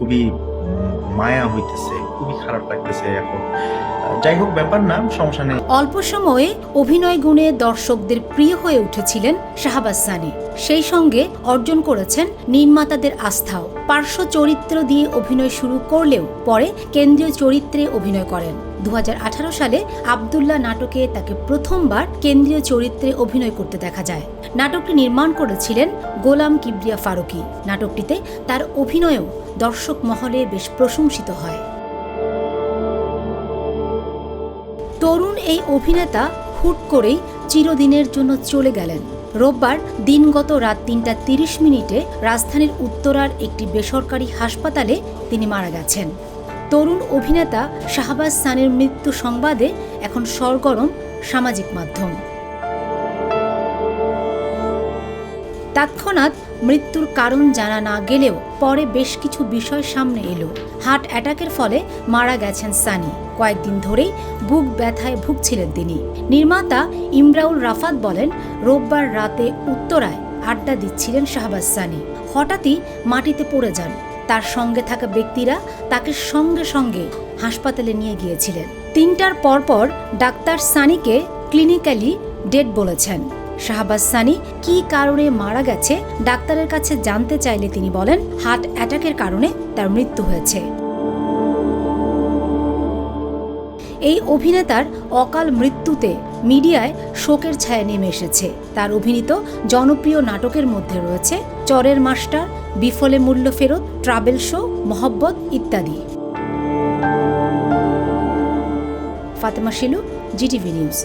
খুবই মায়া হইতেছে, খুবই খারাপ লাগতেছে এখন। যাই হোক, ব্যাপার না, সমস্যা নেই। অল্প সময়ে অভিনয় গুণে দর্শকদের প্রিয় হয়ে উঠেছিলেন শাহবাজ সানি। সেই সঙ্গে অর্জন করেছেন নির্মাতাদের আস্থাও। পার্শ্ব চরিত্র দিয়ে অভিনয় শুরু করলেও পরে কেন্দ্রীয় চরিত্রে অভিনয় করেন। দু হাজার আঠারো সালে আবদুল্লাহ নাটকে তাকে প্রথমবার কেন্দ্রীয় চরিত্রে অভিনয় করতে দেখা যায়। নাটকটি নির্মাণ করেছিলেন গোলাম কিবরিয়া ফারুকি। নাটকটিতে তার অভিনয়ও দর্শক মহলে বেশ প্রশংসিত হয়। তরুণ এই অভিনেতা হুট করেই চিরদিনের জন্য চলে গেলেন। রোববার দিনগত রাত তিনটা তিরিশ মিনিটে রাজধানীর উত্তরার একটি বেসরকারি হাসপাতালে তিনি মারা গেছেন। তরুণ অভিনেতা শাহবাজ সানের মৃত্যু সংবাদে এখন সরগরম সামাজিক মাধ্যম। তৎক্ষণাৎ মৃত্যুর কারণ জানা না গেলেও পরে বেশ কিছু বিষয় সামনে এলো। হার্ট অ্যাটাকের ফলে মারা গেছেন সানি। কয়েকদিন ধরেই বুক ব্যথায় ভুগছিলেন তিনি। নির্মাতা ইমরাউল রাফাত বলেন, রোববার রাতে উত্তরায় আড্ডা দিচ্ছিলেন শাহবাজ সানি। হঠাৎই মাটিতে পড়ে যান। তার সঙ্গে থাকা ব্যক্তিরা তাকে সঙ্গে সঙ্গে হাসপাতালে নিয়ে গিয়েছিলেন। তিনটার পরপর ডাক্তার সানিকে ক্লিনিক্যালি ডেড বলেছেন। শাহবাজ সানি কি কারণে মারা গেছে, ডাক্তারের কাছে জানতে চাইলে তিনি বলেন, হার্ট অ্যাটাকের কারণে তার মৃত্যু হয়েছে। এই অভিনেতার অকাল মৃত্যুতে মিডিয়ায় শোকের ছায়া নেমে এসেছে। তার অভিনীত জনপ্রিয় নাটকের মধ্যে রয়েছে, চরের মাস্টার, বিফলে মূল্য ফেরত, ট্রাভেল শো, মহব্বত ইত্যাদি। Fatema Shilu, GTV news.